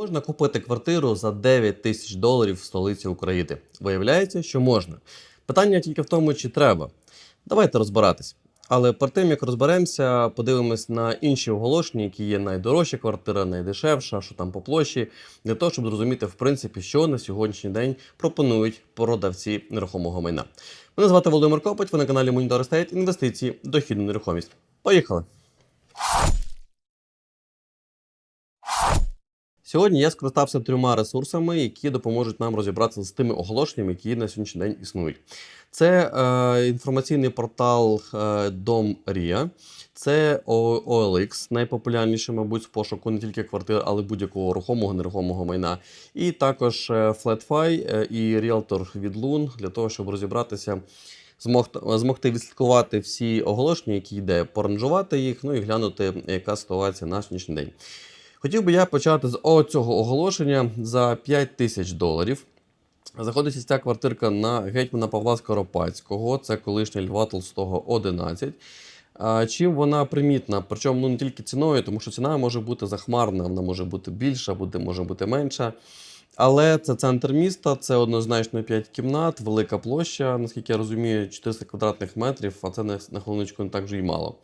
Можна купити квартиру за 9 тисяч доларів в столиці України. Виявляється, що можна. Питання тільки в тому, чи треба. Давайте розбиратись. Але перед тим як розберемося, подивимось на інші оголошення, які є найдорожча квартира, найдешевша, що там по площі, для того, щоб зрозуміти, в принципі, що на сьогоднішній день пропонують продавці нерухомого майна. Мене звати Володимир Копоть, ви на каналі Monitor Estate інвестиції, дохідну нерухомість. Поїхали! Сьогодні я скористався трьома ресурсами, які допоможуть нам розібратися з тими оголошеннями, які на сьогоднішній день існують. Це е, інформаційний портал е, Дом Рія, це OLX, найпопулярніший, мабуть, з пошуку не тільки квартир, але будь-якого рухомого нерухомого майна. І також е, FlatFi е, і Realtor від Loon для того, щоб розібратися. Змогти відслідкувати всі оголошення, які йде, поранжувати їх, ну і глянути, яка ситуація на сьогоднішній день. Хотів би я почати з цього оголошення за 5 тисяч доларів. Заходиться ця квартирка на гетьмана Павла Скоропадського, це колишня Льва Толстого 11. Чим вона примітна? Причому ну, не тільки ціною, тому що ціна може бути захмарна, вона може бути більша, буде, може бути менша. Але це центр міста, це однозначно 5 кімнат, велика площа, наскільки я розумію, 400 квадратних метрів, а це на, на хвилиночку не так вже й мало.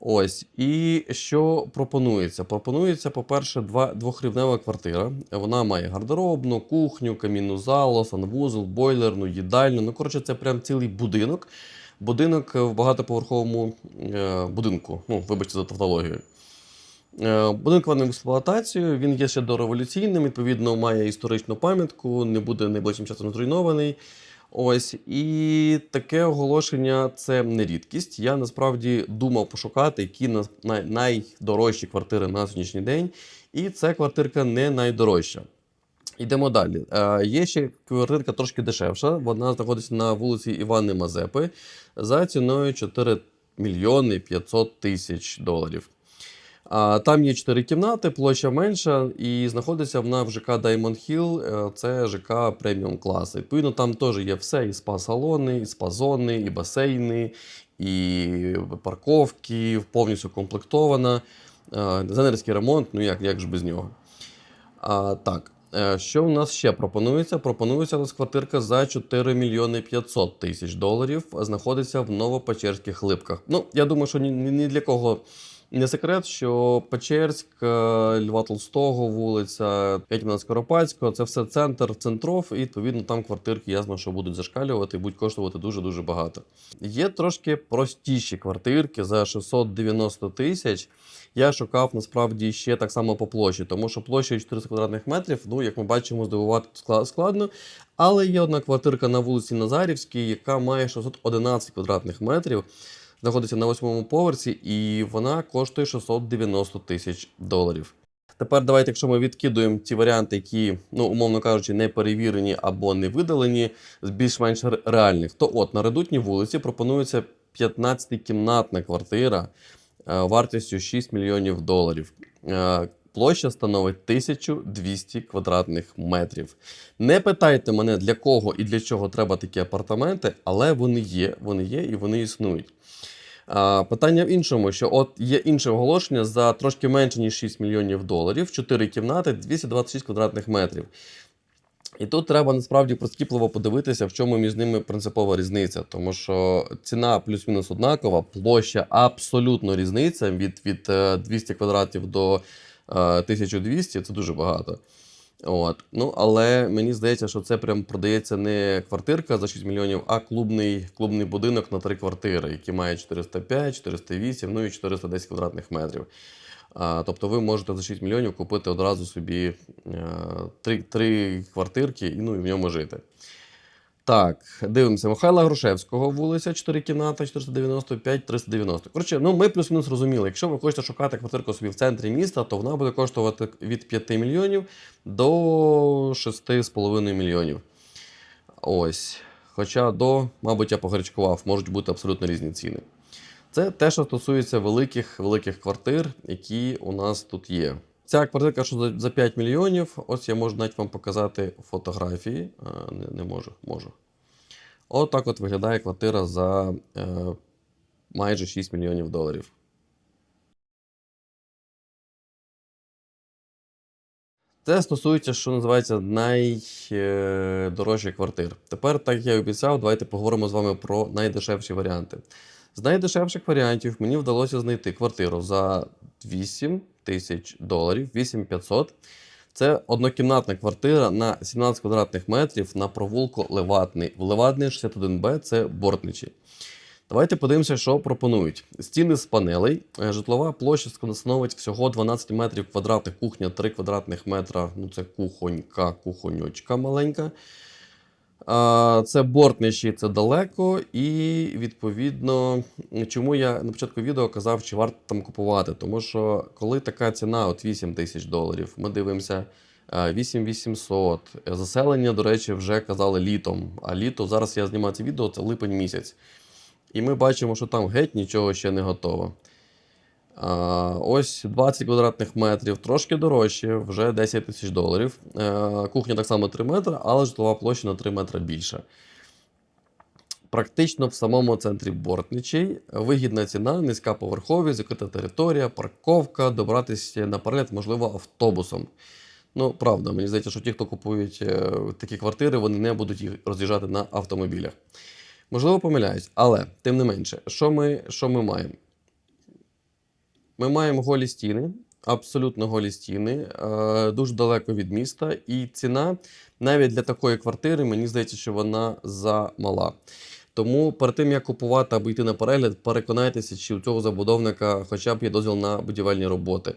Ось. І що пропонується? Пропонується, по-перше, два, двохрівнева квартира. Вона має гардеробну, кухню, камінну залу, санвузол, бойлерну, їдальню. Ну, коротше, це прям цілий будинок. Будинок в багатоповерховому е, будинку. Ну, вибачте за тавтологію. Е, Будинок в експлуатацію, він є ще дореволюційним, відповідно, має історичну пам'ятку, не буде найближчим часом зруйнований. Ось і таке оголошення це не рідкість. Я насправді думав пошукати, які на- найдорожчі квартири на сьогоднішній день. І ця квартирка не найдорожча. Йдемо далі. Е, є ще квартирка трошки дешевша. Вона знаходиться на вулиці Івани Мазепи за ціною 4 мільйони 500 тисяч доларів. Там є 4 кімнати, площа менша, і знаходиться вона в ЖК Diamond Hill, е, це ЖК преміум класу. Відповідно, там теж є все: і спа-салони, і спа-зони, і басейни, і парковки, повністю комплектована. Е, Дизайнерський ремонт, ну як, як ж без нього. А, так, е, що у нас ще пропонується? Пропонується у нас квартирка за 4 мільйони 500 тисяч доларів. Знаходиться в Новопечерських липках. Ну, я думаю, що ні, ні для кого не секрет, що Печерськ, е, Льва Толстого, вулиця Гетьмана Скоропадського це все центр центров, і відповідно там квартирки ясно, що будуть зашкалювати і будуть коштувати дуже-дуже багато. Є трошки простіші квартирки за 690 тисяч. Я шукав насправді ще так само по площі, тому що площа 400 квадратних метрів, ну як ми бачимо, здивувати скла- складно. Але є одна квартирка на вулиці Назарівській, яка має 611 квадратних метрів знаходиться на восьмому поверсі, і вона коштує 690 тисяч доларів. Тепер давайте, якщо ми відкидуємо ті варіанти, які, ну, умовно кажучи, не перевірені або не видалені, з більш-менш реальних, то от на редутній вулиці пропонується 15-кімнатна квартира е, вартістю 6 мільйонів доларів. Е, Площа становить 1200 квадратних метрів. Не питайте мене, для кого і для чого треба такі апартаменти, але вони є, вони є і вони існують. А, питання в іншому, що от є інше оголошення за трошки менше, ніж 6 мільйонів доларів, 4 кімнати, 226 квадратних метрів. І тут треба насправді прискіпливо подивитися, в чому між ними принципова різниця. Тому що ціна плюс-мінус однакова, площа абсолютно різниця від, від е, 200 квадратів до е, 1200 це дуже багато. От. Ну, але мені здається, що це прям продається не квартирка за 6 мільйонів, а клубний, клубний будинок на три квартири, який має 405, 408, ну і 410 квадратних метрів. А, тобто ви можете за 6 мільйонів купити одразу собі е, три, три квартирки і, ну, і в ньому жити. Так, дивимося. Михайла Грушевського, вулиця, 4 кімнати, 495, 390. Коротше, ну ми плюс-мінус розуміли. Якщо ви хочете шукати квартирку собі в центрі міста, то вона буде коштувати від 5 мільйонів до 6,5 мільйонів. Ось. Хоча до, мабуть, я погарячкував, можуть бути абсолютно різні ціни. Це те, що стосується великих великих квартир, які у нас тут є. Ця квартирка, що за- за 5 мільйонів, ось я можу навіть вам показати фотографії. Не, не можу, можу. От от виглядає квартира за е, майже 6 мільйонів доларів. Це стосується, що називається найдорожчих квартир. Тепер, так як я і обіцяв, давайте поговоримо з вами про найдешевші варіанти. З найдешевших варіантів мені вдалося знайти квартиру за 8 тисяч доларів, 8500. Це однокімнатна квартира на 17 квадратних метрів на провулку Левадний. В Левадний 61Б це Бортничі. Давайте подивимося, що пропонують. Стіни з панелей, Е, житлова площа становить всього 12 метрів квадратних, кухня 3 квадратних метра. Ну, це кухонька, кухоньочка маленька. Це бортничі, це далеко. І відповідно, чому я на початку відео казав, чи варто там купувати. Тому що коли така ціна от 8 тисяч доларів, ми дивимося. е, 8800. Заселення, до речі, вже казали літом. А літо зараз я знімаю це відео, це липень місяць. І ми бачимо, що там геть нічого ще не готово. Ось 20 квадратних метрів, трошки дорожче, вже 10 тисяч доларів. Е, кухня так само 3 метри, але житлова площа на 3 метри більша. Практично в самому центрі Бортничий. Вигідна ціна, низька поверховість, закрита територія, парковка, добратися на перегляд, можливо, автобусом. Ну, правда, мені здається, що ті, хто купують е, такі квартири, вони не будуть їх роз'їжджати на автомобілях. Можливо, помиляюсь, але тим не менше, що ми, що ми маємо? Ми маємо голі стіни, абсолютно голі стіни, е, дуже далеко від міста, і ціна навіть для такої квартири, мені здається, що вона замала. Тому перед тим як купувати або йти на перегляд, переконайтеся, чи у цього забудовника хоча б є дозвіл на будівельні роботи,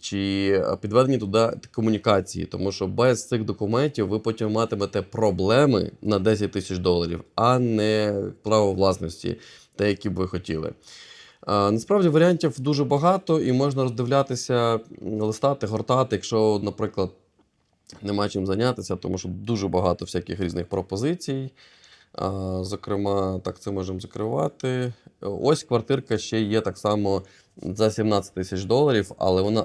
чи е, підведені туди комунікації, тому що без цих документів ви потім матимете проблеми на 10 тисяч доларів, а не право власності, те, які б ви хотіли. А, Насправді варіантів дуже багато, і можна роздивлятися, листати, гортати, якщо, наприклад, нема чим зайнятися, тому що дуже багато всяких різних пропозицій. Зокрема, так це можемо закривати. Ось квартирка ще є так само за 17 тисяч доларів, але вона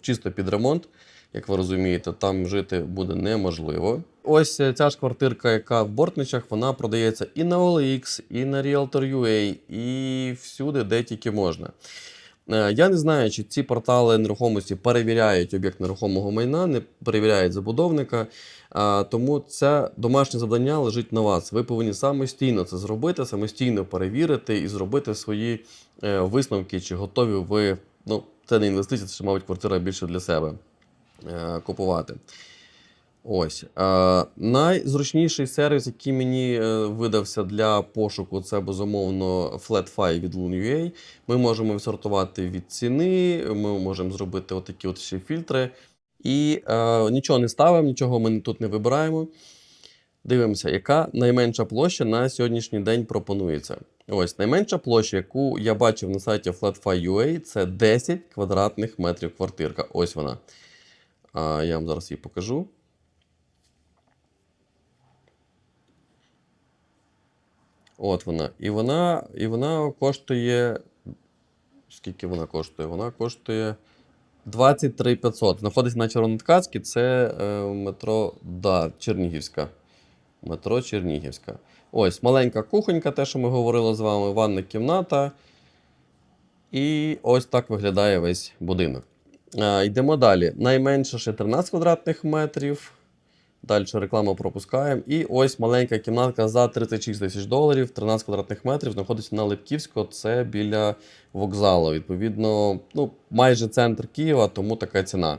чисто під ремонт. Як ви розумієте, там жити буде неможливо. Ось е, ця ж квартирка, яка в Бортничах, вона продається і на OLX, і на Realtor.ua, і всюди, де тільки можна. Е, Я не знаю, чи ці портали нерухомості перевіряють об'єкт нерухомого майна, не перевіряють забудовника. Тому це домашнє завдання лежить на вас. Ви повинні самостійно це зробити, самостійно перевірити і зробити свої е, висновки, чи готові ви. Ну, це не інвестиція, це, мабуть, квартира більше для себе купувати. Ось. Е, найзручніший сервіс, який мені е, видався для пошуку, це безумовно FlatFi від Loon.ua. Ми можемо відсортувати від ціни, ми можемо зробити отакі от ще фільтри. І е, нічого не ставимо, нічого ми тут не вибираємо. Дивимося, яка найменша площа на сьогоднішній день пропонується. Ось найменша площа, яку я бачив на сайті FlatFi.ua, це 10 квадратних метрів квартирка. Ось вона. А, я вам зараз її покажу. От вона. І вона, і вона коштує. Скільки вона коштує? Вона коштує 23 500. Знаходиться на Червоноткацькій, це е, метро да, Чернігівська. Метро Чернігівська. Ось маленька кухонька, те, що ми говорили з вами, ванна кімната. І ось так виглядає весь будинок. Е, йдемо далі. Найменше ще 13 квадратних метрів. Далі рекламу пропускаємо. І ось маленька кімнатка за 36 тисяч доларів, 13 квадратних метрів, знаходиться на Липківську, це біля вокзалу. Відповідно, ну, майже центр Києва, тому така ціна.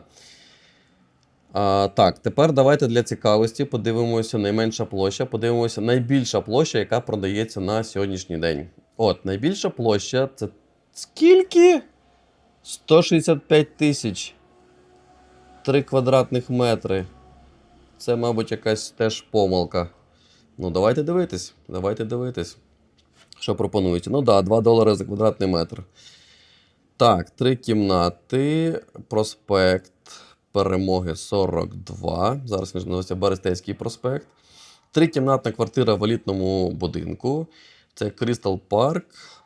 А, так, тепер давайте для цікавості подивимося найменша площа, подивимося найбільша площа, яка продається на сьогоднішній день. От, найбільша площа це скільки? 165 тисяч. 3 квадратних метри. Це, мабуть, якась теж помилка. Ну, давайте дивитись. Давайте дивитись. Що пропонують? Ну да, 2 долари за квадратний метр. Так, три кімнати. Проспект Перемоги 42. Зараз він називається Берестейський проспект. Трикімнатна квартира в елітному будинку. Це Крістал Парк.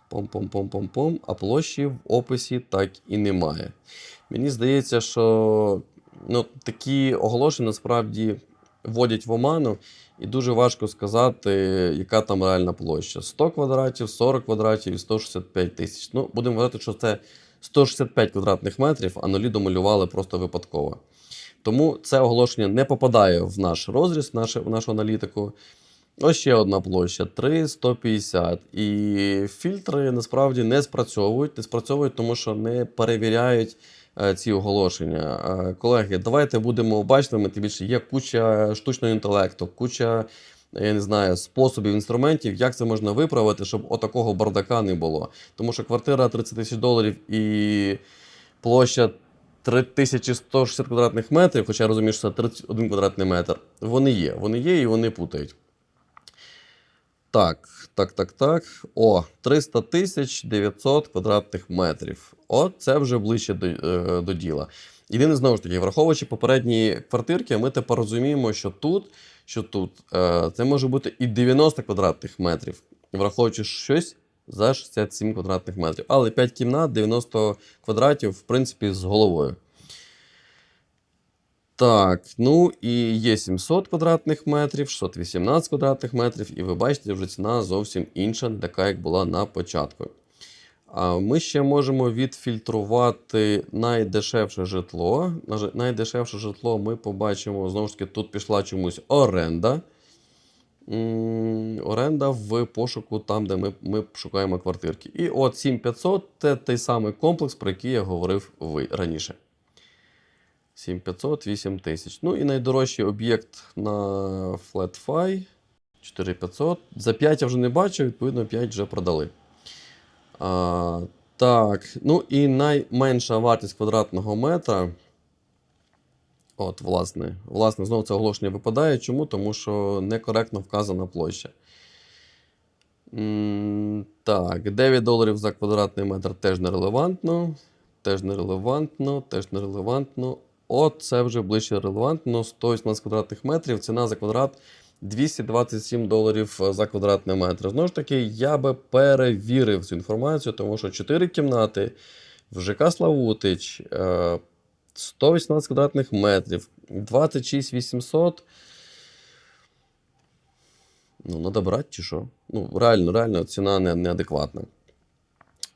Пом-пом-пом-пом-пом. А площі в описі так і немає. Мені здається, що ну, такі оголошення насправді вводять в оману, і дуже важко сказати, яка там реальна площа: 100 квадратів, 40 квадратів і 165 тисяч. Ну, будемо вважати, що це 165 квадратних метрів, а нулі домалювали просто випадково. Тому це оголошення не попадає в наш розріз, в нашу, аналітику. Ось ще одна площа 3,150. І фільтри насправді не спрацьовують, не спрацьовують, тому що не перевіряють е, ці оголошення. Е, Колеги, давайте будемо обачними, тим більше є куча штучного інтелекту, куча. Я не знаю, способів, інструментів, як це можна виправити, щоб отакого бардака не було. Тому що квартира 30 тисяч доларів і площа 3160 квадратних метрів, хоча я розумію, що це 31 квадратний метр. Вони є, вони є і вони путають. Так, так, так, так. О, 300 тисяч 900 квадратних метрів. О, це вже ближче до, е, до діла. Єдине, знову ж таки, враховуючи попередні квартирки, ми тепер розуміємо, що тут, що тут е, це може бути і 90 квадратних метрів, враховуючи щось за 67 квадратних метрів. Але 5 кімнат, 90 квадратів, в принципі, з головою. Так, ну і є 700 квадратних метрів, 618 квадратних метрів, і ви бачите, вже ціна зовсім інша, така, як була на початку. Ми ще можемо відфільтрувати найдешевше житло. Найдешевше житло ми побачимо, знову ж таки, тут пішла чомусь оренда. Оренда в пошуку там, де ми, ми шукаємо квартирки. І от 7500 це той самий комплекс, про який я говорив раніше. 7500, 8000. Ну і найдорожчий об'єкт на FlatFi 4500. За 5 я вже не бачив, відповідно, 5 вже продали. А, так, ну і найменша вартість квадратного метра. От, власне, власне, знову це оголошення випадає. Чому? Тому що некоректно вказана площа. Так, 9 доларів за квадратний метр теж нерелевантно. Теж нерелевантно, теж нерелевантно. От це вже ближче релевантно. 118 квадратних метрів, ціна за квадрат 227 доларів за квадратний метр. Знову ж таки, я би перевірив цю інформацію, тому що 4 кімнати в ЖК Славутич, е, 118 квадратних метрів, 26 800. Ну, треба брати чи що? Ну, реально, реально, ціна не, неадекватна.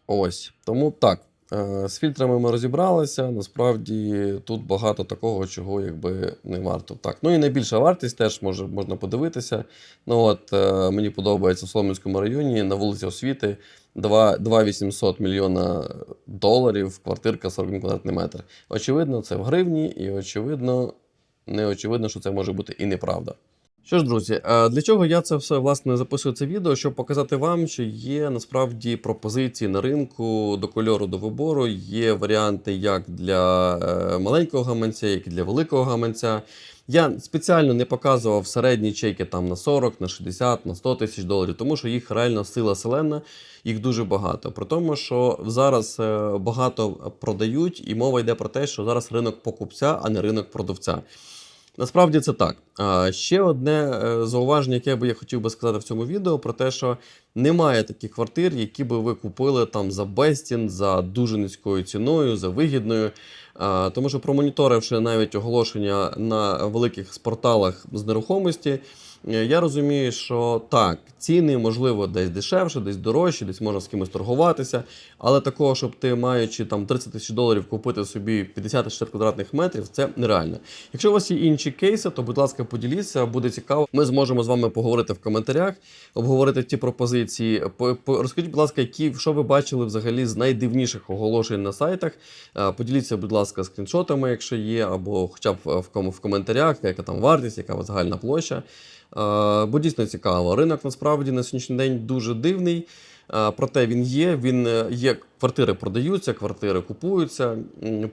Ось. Тому так. Е, З фільтрами ми розібралися. Насправді тут багато такого, чого якби не варто. Так, ну і найбільша вартість теж може, можна подивитися. Ну от е, мені подобається в Солом'янському районі на вулиці Освіти 2, 2 мільйона доларів, квартирка 41 квадратний метр. Очевидно, це в гривні, і очевидно, не очевидно, що це може бути і неправда. Що ж, друзі, е, для чого я це все власне записую це відео? Щоб показати вам, що є насправді пропозиції на ринку до кольору до вибору. Є варіанти як для е, маленького гаманця, як і для великого гаманця. Я спеціально не показував середні чеки там на 40, на 60, на 100 тисяч доларів, тому що їх реально сила селена, їх дуже багато. При тому, що зараз е, багато продають, і мова йде про те, що зараз ринок покупця, а не ринок продавця. Насправді це так. Ще одне е, зауваження, яке би я хотів би сказати в цьому відео, про те, що немає таких квартир, які би ви купили там за безцін, за дуже низькою ціною, за вигідною. Тому що промоніторивши навіть оголошення на великих порталах з нерухомості, я розумію, що так, ціни можливо десь дешевше, десь дорожче, десь можна з кимось торгуватися. Але такого, щоб ти маючи там 30 тисяч доларів купити собі 50-60 квадратних метрів, це нереально. Якщо у вас є інші кейси, то будь ласка, поділіться, буде цікаво. Ми зможемо з вами поговорити в коментарях, обговорити ті пропозиції. По- по- Розкажіть, будь ласка, які що ви бачили взагалі з найдивніших оголошень на сайтах. Е, Поділіться, будь ласка, скріншотами, якщо є, або хоча б в ком- в коментарях, яка там вартість, яка загальна площа. Е, Бо дійсно цікаво. Ринок насправді на сьогоднішній день дуже дивний. Е, Проте він є. Він е, є. Квартири продаються, квартири купуються.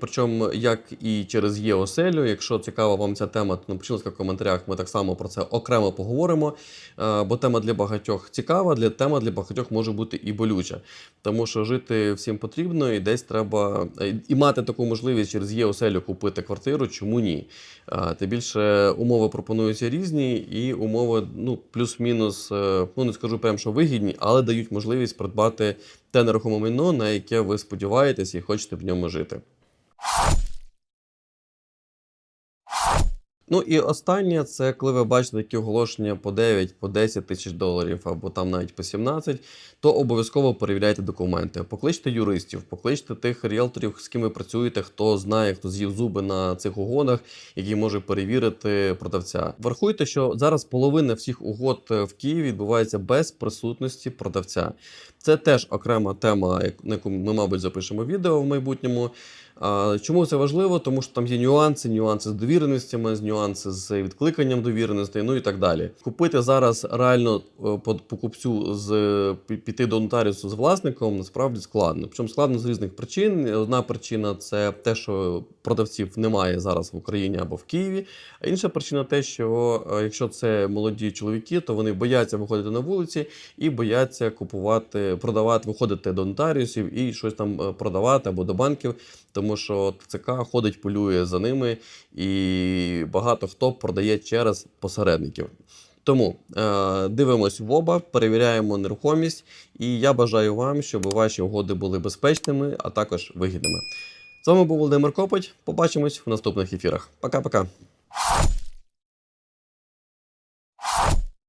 Причому як і через ЄОселю. Якщо цікава вам ця тема, то напишіть в коментарях. Ми так само про це окремо поговоримо. Е, Бо тема для багатьох цікава, для тема для багатьох може бути і болюча. Тому що жити всім потрібно, і десь треба і мати таку можливість через ЄОселю купити квартиру. Чому ні? Тим більше умови пропонуються різні, і умови ну, плюс-мінус, ну не скажу прям, що вигідні, але дають можливість придбати те нерухоме майно, на яке ви сподіваєтесь і хочете в ньому жити. Ну і останнє це коли ви бачите такі оголошення по 9, по 10 тисяч доларів або там навіть по 17, то обов'язково перевіряйте документи. Покличте юристів, покличте тих ріелторів, з ким ви працюєте, хто знає, хто з'їв зуби на цих угодах, який може перевірити продавця. Врахуйте, що зараз половина всіх угод е, в Києві відбувається без присутності продавця. Це теж окрема тема, на яку ми, мабуть, запишемо відео в майбутньому. Чому це важливо? Тому що там є нюанси, нюанси з довіреністями, з нюанси з відкликанням довіреностей, ну і так далі. Купити зараз реально е, по покупцю з піти до нотаріусу з власником насправді складно. Причому складно з різних причин. Одна причина це те, що продавців немає зараз в Україні або в Києві. А інша причина те, що е, якщо це молоді чоловіки, то вони бояться виходити на вулиці і бояться купувати, продавати, виходити до нотаріусів і щось там е, продавати або до банків, тому що ТЦК ходить, полює за ними, і багато хто продає через посередників. Тому е, дивимось в оба, перевіряємо нерухомість, і я бажаю вам, щоб ваші угоди були безпечними, а також вигідними. З вами був Володимир Копоть. Побачимось в наступних ефірах. Пока-пока.